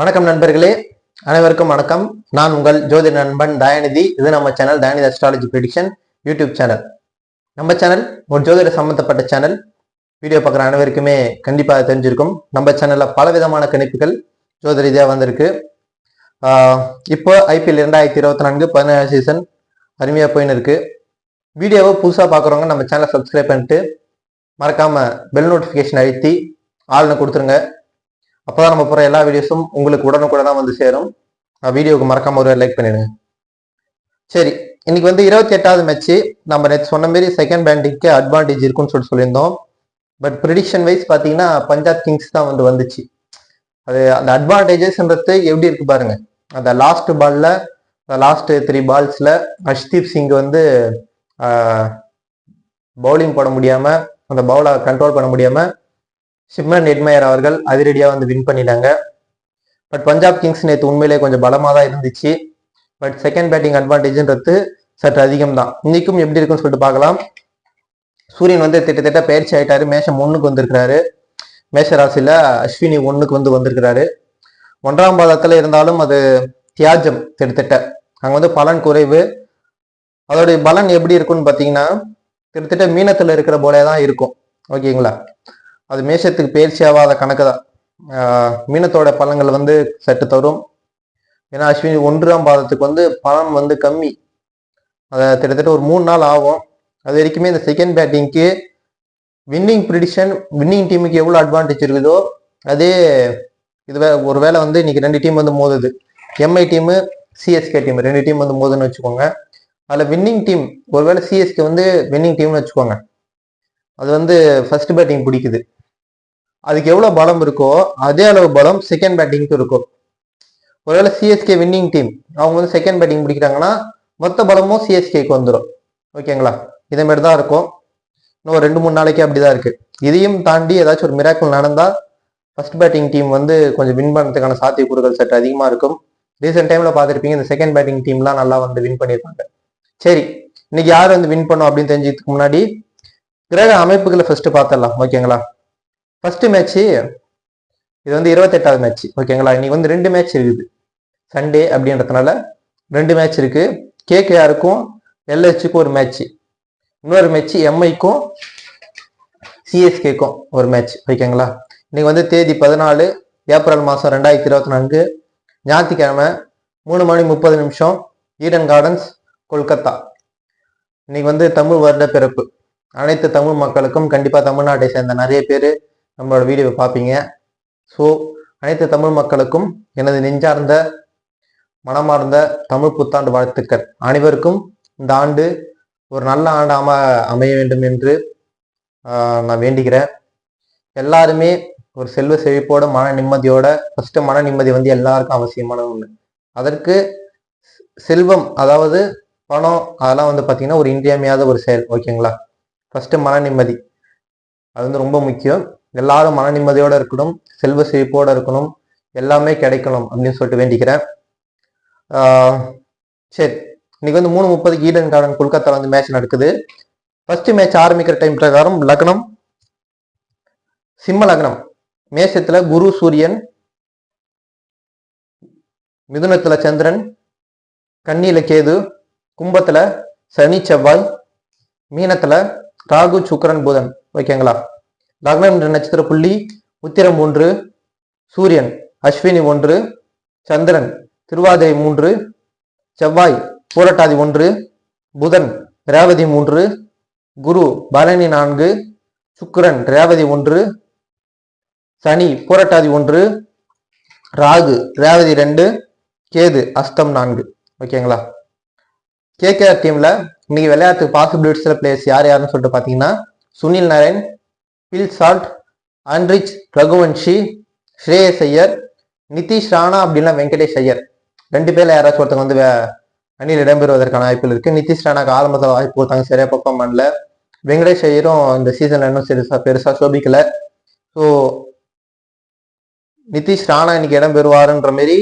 வணக்கம் நண்பர்களே அனைவருக்கும் வணக்கம். நான் உங்கள் ஜோதி நண்பன் தயாநிதி. இது நம்ம channel Dayanidhi astrology prediction YouTube channel நம்ம சேனல் ஒரு ஜோதிட சம்பந்தப்பட்ட சேனல் வீடியோ பார்க்குற அனைவருக்குமே கண்டிப்பாக தெரிஞ்சிருக்கும். நம்ம சேனலில் பல விதமான கணிப்புகள் ஜோதி ரீதியாக வந்திருக்கு இப்போ ஐபிஎல் இரண்டாயிரத்தி இருபத்தி நான்கு பதினேழு சீசன் அருமையாக போயின்னு இருக்கு. வீடியோவை புதுசாக பார்க்குறவங்க நம்ம சேனலை சப்ஸ்கிரைப் பண்ணிட்டு மறக்காமல் பெல் நோட்டிஃபிகேஷன் அழுத்தி ஆளுநர் கொடுத்துருங்க. அப்போதான் நம்ம போகிற எல்லா வீடியோஸும் உங்களுக்கு உடனுக்குடன் வந்து சேரும். வீடியோவுக்கு மறக்காம ஒரு லைக் பண்ணிடுங்க. சரி இன்னைக்கு வந்து இருபத்தி எட்டாவது மேட்ச்சு நம்ம நேற்று சொன்ன மாதிரி செகண்ட் பேண்டிங்க்கு அட்வான்டேஜ் இருக்குன்னு சொல்லிட்டு சொல்லியிருந்தோம். பட் ப்ரிடிக்ஷன் வைஸ் பார்த்தீங்கன்னா பஞ்சாப் கிங்ஸ் தான் வந்து வந்துச்சு. அது அந்த அட்வான்டேஜஸ்ன்றது எப்படி இருக்கு பாருங்க. அந்த லாஸ்ட் பால்ல லாஸ்ட் த்ரீ பால்ஸ்ல ஹர்ஷ்தீப் சிங் வந்து பவுலிங் போட முடியாம அந்த பவுலை கண்ட்ரோல் பண்ண முடியாம சிம்ரன் நெட்மயர் அவர்கள் அதிரடியாக வந்து வின் பண்ணிட்டாங்க. பட் பஞ்சாப் கிங்ஸ் நேற்று உண்மையிலேயே கொஞ்சம் பலமாக தான் இருந்துச்சு. பட் செகண்ட் பேட்டிங் அட்வான்டேஜ்ன்றது சற்று அதிகம் தான் இன்னைக்கும் எப்படி இருக்குன்னு சொல்லிட்டு பார்க்கலாம். சூரியன் வந்து திட்டத்தட்ட பயிற்சி ஆயிட்டாரு. மேஷம் ஒன்றுக்கு வந்திருக்கிறாரு. மேஷ ராசியில அஸ்வினி ஒன்றுக்கு வந்து வந்திருக்கிறாரு. ஒன்றாம் பாதத்தில் இருந்தாலும் அது தியாஜம் திட்டத்தட்ட. அங்கே வந்து பலன் குறைவு. அதோடைய பலன் எப்படி இருக்கும்னு பார்த்தீங்கன்னா கிட்டத்தட்ட மீனத்தில் இருக்கிற போலே தான் இருக்கும். ஓகேங்களா? அது மேஷத்துக்கு பயிற்சி ஆகாத கணக்கு தான் மீனத்தோட பலன்கள் வந்து சற்று தரும். ஏன்னா அஸ்வினி ஒன்றாம் பாதத்துக்கு வந்து பலன் வந்து கம்மி. அதை கிட்டத்தட்ட ஒரு மூணு நாள் ஆகும். அது வரைக்குமே இந்த செகண்ட் பேட்டிங்க்கு வின்னிங் ப்ரிடிஷன் வின்னிங் டீமுக்கு எவ்வளோ அட்வான்டேஜ் இருக்குதோ அதே இது வே- ஒருவேளை வந்து இன்னைக்கு ரெண்டு டீம் வந்து மோதுது. எம்ஐ டீமு சிஎஸ்கே டீம் ரெண்டு டீம் வந்து மோதுன்னு வச்சுக்கோங்க. அதில் வின்னிங் டீம் ஒருவேளை சிஎஸ்கே வந்து வின்னிங் டீம்னு வச்சுக்கோங்க. அது வந்து ஃபர்ஸ்ட் பேட்டிங் பிடிக்குது. அதுக்கு எவ்வளோ பலம் இருக்கோ அதே அளவு பலம் செகண்ட் பேட்டிங்க்கு இருக்கும். ஒருவேளை சிஎஸ்கே வின்னிங் டீம் அவங்க வந்து செகண்ட் பேட்டிங் பிடிக்கிறாங்கன்னா மொத்த பலமும் சிஎஸ்கேக்கு வந்துடும் ஓகேங்களா இதே மாதிரி தான் இருக்கும். இன்னும் ஒரு ரெண்டு மூணு நாளைக்கு அப்படிதான் இருக்குது இதையும் தாண்டி ஏதாச்சும் ஒரு மிராக்கள் நடந்தால் ஃபர்ஸ்ட் பேட்டிங் டீம் வந்து கொஞ்சம் வின் பண்ணுறதுக்கான சாத்தியக்கூறுகள் சற்று அதிகமாக இருக்கும். ரீசெண்ட் டைமில் பார்த்துருப்பீங்க இந்த செகண்ட் பேட்டிங் டீம்லாம் நல்லா வந்து வின் பண்ணியிருப்பாங்க சரி இன்னைக்கு யார் வந்து வின் பண்ணும் அப்படின்னு தெரிஞ்சதுக்கு முன்னாடி கிரக அமைப்புகளை ஃபர்ஸ்ட் பார்த்துடலாம். ஓகேங்களா ஃபஸ்ட்டு மேட்ச்சு இது வந்து இருபத்தெட்டாவது மேட்ச் ஓகேங்களா இன்னைக்கு வந்து ரெண்டு மேட்ச் இருக்குது. சண்டே அப்படின்றதுனால ரெண்டு மேட்ச் இருக்கு. கேகேஆருக்கும் எல்ஹெச்சுக்கும் ஒரு மேட்ச் இன்னொரு மேட்ச் எம்ஐக்கும் சிஎஸ்கேக்கும் ஒரு மேட்ச் ஓகேங்களா இன்னைக்கு வந்து தேதி பதினாலு ஏப்ரல் மாதம் ரெண்டாயிரத்தி இருபத்தி நான்கு ஞாயிற்றுக்கிழமை மூணு மணி முப்பது நிமிஷம் ஈடன் கார்டன்ஸ் கொல்கத்தா. இன்னைக்கு வந்து தமிழ் வருட பிறப்பு அனைத்து தமிழ் மக்களுக்கும் கண்டிப்பாக தமிழ்நாட்டை சேர்ந்த நிறைய பேர் நம்மளோட வீடியோவை பார்ப்பீங்க. ஸோ அனைத்து தமிழ் மக்களுக்கும் எனது நெஞ்சார்ந்த மனமார்ந்த தமிழ் புத்தாண்டு வாழ்த்துக்கள். அனைவருக்கும் இந்த ஆண்டு ஒரு நல்ல ஆண்டாக அமைய வேண்டும் என்று நான் வேண்டிக்கிறேன் எல்லாருமே ஒரு செல்வ செழிப்போட மன நிம்மதியோட ஃபஸ்ட்டு மன நிம்மதி வந்து எல்லாருக்கும் அவசியமான ஒன்று அதற்கு செல்வம் அதாவது பணம் அதெல்லாம் வந்து பார்த்தீங்கன்னா ஒரு இன்றியமையாத ஒரு செயல் ஓகேங்களா? ஃபஸ்ட்டு மன நிம்மதி. அது வந்து ரொம்ப முக்கியம். எல்லாரும் மன நிம்மதியோட இருக்கணும் செல்வ செழிப்போட இருக்கணும் எல்லாமே கிடைக்கணும் அப்படின்னு சொல்லிட்டு வேண்டிக்கிறேன். ஆஹ் சரி இன்னைக்கு வந்து மூணு முப்பதுக்கு ஈடன் கார்டன் கொல்கத்தா வந்து மேட்ச் நடக்குது. ஃபர்ஸ்ட் மேட்ச் ஆரம்பிக்கிற டைம் பிரகாரம் லக்னம் சிம்ம லக்னம். மேஷத்துல குரு சூரியன் மிதுனத்துல சந்திரன் கன்னியில கேது கும்பத்துல சனி செவ்வாய் மீனத்துல ராகு சுக்கரன் புதன். ஓகேங்களா? லக்னம் என்ற நட்சத்திர புள்ளி உத்திரம் ஒன்று சூரியன் அஸ்வினி ஒன்று சந்திரன் திருவாதிரை மூன்று செவ்வாய் பூரட்டாதி ஒன்று புதன் ரேவதி மூன்று குரு பரணி நான்கு சுக்கிரன் ரேவதி ஒன்று சனி பூரட்டாதி ஒன்று ராகு ரேவதி ரெண்டு கேது அஸ்தம் நான்கு. ஓகேங்களா? கேகேஆர் டீம்ல இன்னைக்கு விளையாட்டு பாசிபிலிட்டிஸ்ல பிளேயர்ஸ் யார் யாருன்னு சொல்லிட்டு பார்த்தீங்கன்னா Sunil Narine Phil Salt Anrich Raghuvanshi Shreyas Iyer Nitish Rana அப்படின்னா வெங்கடேஷ் ஐயர். ரெண்டு பேர்ல யாராச்சும் ஒருத்தங்க வந்து அணியில் இடம்பெறுவதற்கான வாய்ப்புகள் இருக்கு. நிதிஷ் ராணாக்கு ஆரம்பத்தில் வாய்ப்பு கொடுத்தாங்க. சரியா பர்ஃபார்ம் பண்ணல. வெங்கடேஷ் ஐயரும் இந்த சீசன்ல இன்னும் பெருசா பெருசா சோபிக்கல. ஸோ நிதிஷ் ராணா இன்னைக்கு இடம்பெறுவாருன்ற மாரி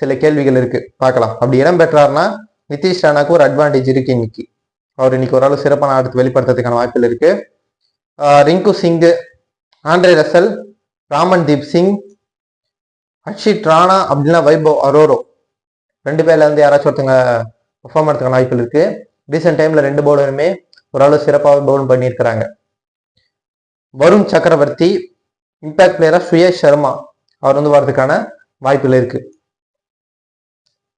சில கேள்விகள் இருக்கு. பார்க்கலாம். அப்படி இடம் பெற்றாருன்னா நிதிஷ் ராணாக்கு ஒரு அட்வான்டேஜ் இருக்கு இன்னைக்கு. அவர் இன்னைக்கு ஓரளவு சிறப்பான ஆட்டத்தை வெளிப்படுத்துறதுக்கான வாய்ப்புகள் இருக்கு. Rinku Singh Andre Russell Ramandeep Singh Akshit Rana அப்படின்னா வைபவ் அரோரோ. ரெண்டு பேர்ல இருந்து யாராச்சும் ஒருத்தங்க பெர்ஃபார்ம் பண்ணுறதுக்கான வாய்ப்புகள் இருக்கு. ரீசெண்ட் டைம்ல ரெண்டு பவுலருமே ஓரளவு சிறப்பாக பவுல் பண்ணியிருக்கிறாங்க. வருண் சக்கரவர்த்தி இம்பாக்ட் பிளேயரா சுயேஷ் சர்மா. அவர் வந்து வர்றதுக்கான வாய்ப்புகள் இருக்கு.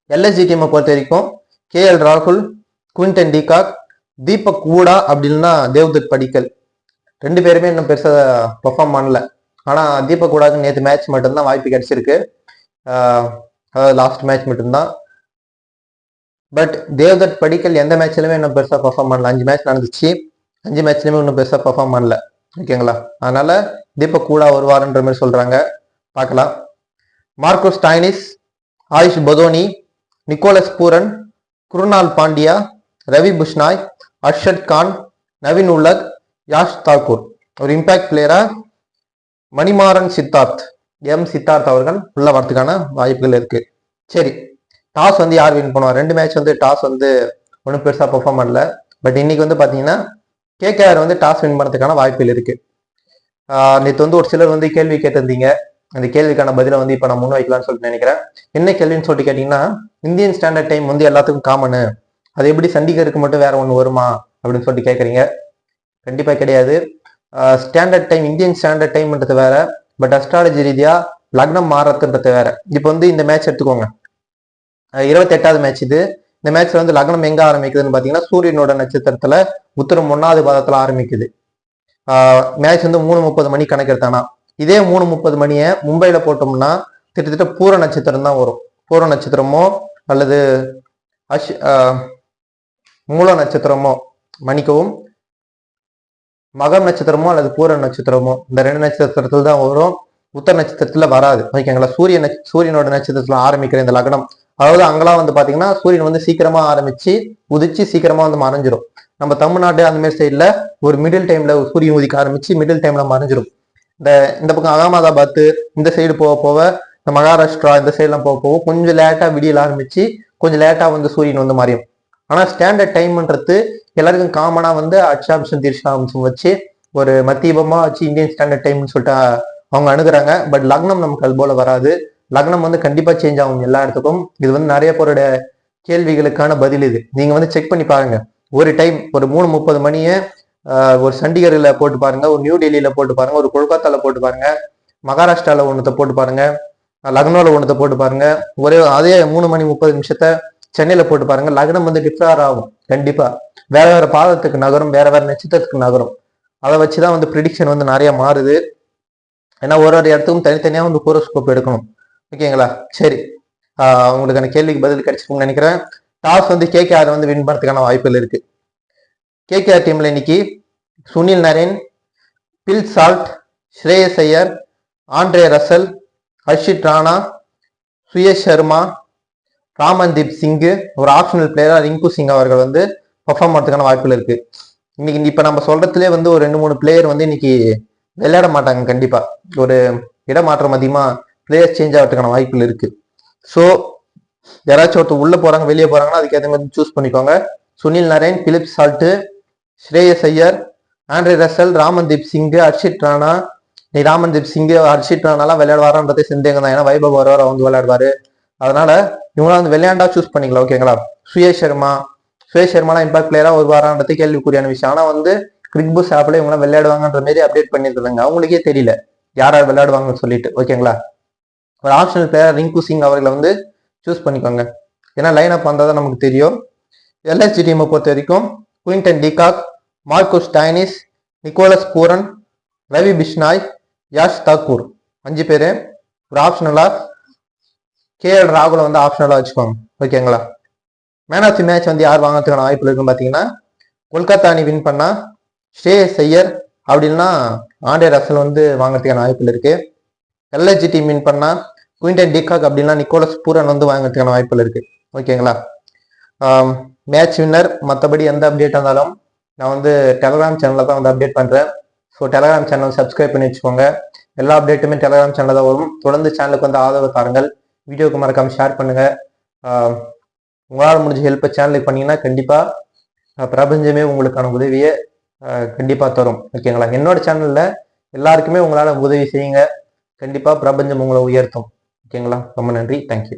எல்எஸ்ஜி டீமை பொறுத்த வரைக்கும் கே எல் ராகுல் Quinton de Kock Deepak Hooda அப்படின்னா தேவ்தத் படிக்கல். ரெண்டு பேருமே இன்னும் பெருசாக பெர்ஃபார்ம் பண்ணல. ஆனால் தீபக் கூடாது நேற்று மேட்ச் மட்டும்தான் வாய்ப்பு கிடைச்சிருக்கு. அதாவது லாஸ்ட் மேட்ச் மட்டும்தான். பட் தேவ்தட் படிக்கல் எந்த மேட்ச்லையுமே இன்னும் பெருசாக பெர்ஃபார்ம் பண்ணல. அஞ்சு மேட்ச் நடந்துச்சு. அஞ்சு மேட்ச்லையுமே இன்னும் பெருசாக பெர்ஃபார்ம் பண்ணல. ஓகேங்களா அதனால தீபக் கூடா வருவாருன்ற மாதிரி சொல்றாங்க. பார்க்கலாம். Marcus Stoinis Ayush Badoni Nicholas Pooran Krunal Pandya Ravi Bishnoi Arshad Khan Naveen ul Haq Yash Thakur. ஒரு இம்பாக்ட் பிளேயரா மணிமாறன் சித்தார்த் எம் சித்தார்த் அவர்கள் உள்ள வரதுக்கான வாய்ப்புகள் இருக்கு. சரி டாஸ் வந்து யார் வின் பண்ணுவார் ரெண்டு மேட்ச் வந்து டாஸ் வந்து ஒன்றும் பெருசாக பெர்ஃபார்ம் பண்ணல. பட் இன்னைக்கு வந்து பார்த்தீங்கன்னா கேகேஆர் வந்து டாஸ் வின் பண்ணுறதுக்கான வாய்ப்புகள் இருக்கு. நேற்று வந்து ஒரு சிலர் வந்து கேள்வி கேட்டிருந்தீங்க. அந்த கேள்விக்கான பதிலை வந்து இப்போ நான் முன் வைக்கலாம்னு சொல்லிட்டு நினைக்கிறேன். என்ன கேள்வின்னு சொல்லிட்டு கேட்டிங்கன்னா இந்தியன் ஸ்டாண்டர்ட் டைம் வந்து எல்லாத்துக்கும் காமனு அது எப்படி சண்டிகருக்கு மட்டும் வேற ஒன்று வருமா? அப்படின்னு சொல்லிட்டு கேட்குறீங்க கண்டிப்பாக கிடையாது. ஸ்டாண்டர்ட் டைம் இந்தியன் ஸ்டாண்டர்ட் டைம்ன்றது வேற. பட் அஸ்ட்ராலஜி ரீதியாக லக்னம் மாறத்துன்றது வேற. இப்போ வந்து இந்த மேட்ச் எடுத்துக்கோங்க. இருபத்தி எட்டாவது மேட்ச் இது. இந்த மேட்ச்ல வந்து லக்னம் எங்க ஆரம்பிக்குதுன்னு பாத்தீங்கன்னா சூரியனோட நட்சத்திரத்துல உத்தரம் ஒன்னாவது பாதத்துல ஆரம்பிக்குது மேட்ச் வந்து மூணு முப்பது மணி கணக்கெடுத்தானா? இதே மூணு முப்பது மணியை மும்பையில போட்டோம்னா கிட்டத்தட்ட பூர நட்சத்திரம் தான் வரும். பூர நட்சத்திரமோ அல்லது அஷ் மூல நட்சத்திரமோ மன்னிக்கவும் மகம் நட்சத்திரமோ அல்லது பூர நட்சத்திரமோ இந்த ரெண்டு நட்சத்திரத்தில் தான் வரும். உத்தர நட்சத்திரத்துல வராது. ஓகேங்களா? சூரிய நட்ச சூரியனோட நட்சத்திரத்துல ஆரம்பிக்கிற இந்த லக்னம். அதாவது அங்கெல்லாம் வந்து பாத்தீங்கன்னா சூரியன் வந்து சீக்கிரமா ஆரம்பிச்சு உதிச்சு சீக்கிரமா வந்து மறைஞ்சிரும். நம்ம தமிழ்நாடு அந்த மாதிரி சைட்ல ஒரு மிடில் டைம்ல சூரியன் உதிக்க ஆரம்பிச்சு மிடில் டைம்ல மறைஞ்சிரும். இந்த இந்த பக்கம் அகமதாபாத் இந்த சைடு போக போக இந்த மகாராஷ்டிரா இந்த சைட்லாம் போக போக கொஞ்சம் லேட்டா விடியல் ஆரம்பிச்சு கொஞ்சம் லேட்டா வந்து சூரியன் வந்து மறையும். ஆனால் ஸ்டாண்டர்ட் டைம்ன்றது எல்லாருக்கும் காமனாக வந்து அட்சாம்சம் தீர்ஷாம்சம் வச்சு ஒரு மத்தியபமாக வச்சு இந்தியன் ஸ்டாண்டர்ட் டைம்னு சொல்லிட்டு அவங்க அணுகுறாங்க. பட் லக்னம் நமக்கு அது போல வராது. லக்னம் வந்து கண்டிப்பாக சேஞ்ச் ஆகும் எல்லா இடத்துக்கும். இது வந்து நிறைய பேரோட கேள்விகளுக்கான பதில் இது. நீங்கள் வந்து செக் பண்ணி பாருங்க. ஒரு டைம் ஒரு மூணு முப்பது மணியை ஒரு சண்டிகரில் போட்டு பாருங்க. ஒரு நியூ டெல்லியில் போட்டு பாருங்க. ஒரு கொல்கத்தாவில் போட்டு பாருங்க. மகாராஷ்டிராவில் ஒன்றத்தை போட்டு பாருங்க. லக்னோவில் ஒன்றத்தை போட்டு பாருங்க. ஒரே அதே மூணு மணி முப்பது நிமிஷத்தை சென்னையில போட்டு பாருங்க லக்னம் வந்து டிஃபர் ஆகும் கண்டிப்பா. வேற வேற பாதத்துக்கு நகரும் வேற வேற நட்சத்திரத்துக்கு நகரும். அதை வச்சுதான் வந்து ப்ரிடிக்ஷன் வந்து நிறைய மாறுது. ஏன்னா ஒரு ஒரு இடத்துக்கும் தனித்தனியா வந்து ஹோரோஸ்கோப் எடுக்கணும். ஓகேங்களா சரி. உங்களுக்கு உங்களுக்கான கேள்விக்கு பதில் கிடைச்சிருக்கும்னு நினைக்கிறேன். டாஸ் வந்து கேகேஆர் வந்து வின் பண்ணுறதுக்கான வாய்ப்புகள் இருக்கு. கேகேஆர் டீம்ல இன்னைக்கு Sunil Narine Phil Salt Shreyas Iyer Andre Russell Harshit Rana Suyash Sharma Ramandeep Singh ஒரு ஆப்ஷனல் பிளேயரா ரிங்கு சிங் அவர்கள் வந்து பெர்ஃபார்ம் பண்ணுறதுக்கான வாய்ப்புகள் இருக்கு. இன்னைக்கு இப்ப நம்ம சொல்றதுலேயே வந்து ஒரு ரெண்டு மூணு பிளேயர் வந்து இன்னைக்கு விளையாட மாட்டாங்க கண்டிப்பா. ஒரு இடமாற்றம் அதிகமா பிளேயர் சேஞ்ச் ஆகிறதுக்கான வாய்ப்புகள் இருக்கு. ஸோ யாராச்சும் ஒருத்தர் உள்ள போறாங்க வெளியே போறாங்கன்னா அதுக்கேற்ற மாதிரி சூஸ் பண்ணிக்கோங்க. Sunil Narine Philip Salt Shreyas Iyer Andre Russell Ramandeep Singh Harshit Rana. நீ ராமன்தீப் சிங்கு ஹர்ஷித் ராணாலாம் விளையாடுவாரான்றதே சந்தேகம் தான் ஏன்னா வைபவ் வருவார் வந்து விளையாடுவாரு. அதனால இவங்களாம் வந்து விளையாண்டா சூஸ் பண்ணிக்கலாம் ஓகேங்களா சுயேஷ் சர்மா. சுயேஷ் சர்மாலாம் இம்பாக்ட் பிளேயரா வருவாரான்றது கேள்விக்குரியான விஷயம். ஆனா வந்து கிரிக் புஸ் ஆப்ல இவங்களாம் விளையாடுவாங்கன்ற மாதிரி அப்டேட் பண்ணிருக்காங்க அவங்களுக்கே தெரியல. யார் யார் விளையாடுவாங்கன்னு சொல்லிட்டு. ஓகேங்களா ஒரு ஆப்ஷனல் பிளேயர் ரிங்கு சிங் அவர்களை வந்து சூஸ் பண்ணிக்கோங்க. ஏன்னா லைன் அப் வந்தால் தான் நமக்கு தெரியும். எல்எஸ்ஜி டீமை பொறுத்த வரைக்கும் Quinton de Kock Marcus Stoinis Nicholas Pooran Ravi Bishnoi Yash Thakur அஞ்சு பேர். ஒரு ஆப்ஷனலாக கேஎல் ராகுல வந்து ஆப்ஷனலாக வச்சுக்கோங்க. ஓகேங்களா மேன் ஆஃப் தி மேட்ச் வந்து யார் வாங்குறதுக்கான வாய்ப்பு இருக்குன்னு பார்த்தீங்கன்னா கொல்கத்தா அணி வின் பண்ணா ஸ்ரேயஸ் அப்படி அப்படின்னா ஆண்டே ரசல் வந்து வாங்கிறதுக்கான வாய்ப்பு இருக்கு. எல்எஸ்ஜி டீம் வின் பண்ணா குயின்டன் டிகாக் அப்படின்னா நிக்கோலஸ் பூரன் வந்து வாங்குறதுக்கான வாய்ப்பு இருக்கு. ஓகேங்களா மேட்ச் வின்னர் மற்றபடி எந்த அப்டேட் இருந்தாலும் நான் வந்து டெலகிராம் சேனலில் தான் வந்து அப்டேட் பண்ணுறேன் ஸோ டெலகிராம் சேனல் சப்ஸ்கிரைப் பண்ணி வச்சுக்கோங்க. எல்லா அப்டேட்டுமே டெலகிராம் சேனலில் தான் வரும். தொடர்ந்து சேனலுக்கு வந்து ஆதரவு தாருங்கள். வீடியோக்கு மறக்காமல் ஷேர் பண்ணுங்கள் உங்களால் முடிஞ்ச ஹெல்ப்பை சேனலுக்கு பண்ணீங்கன்னா கண்டிப்பாக பிரபஞ்சமே உங்களுக்கான உதவியை கண்டிப்பாக தரும். ஓகேங்களா என்னோட சேனலில் எல்லாருக்குமே உங்களால் உதவி செய்யுங்க. கண்டிப்பாக பிரபஞ்சம் உங்களை உயர்த்தும். ஓகேங்களா ரொம்ப நன்றி. தேங்க்யூ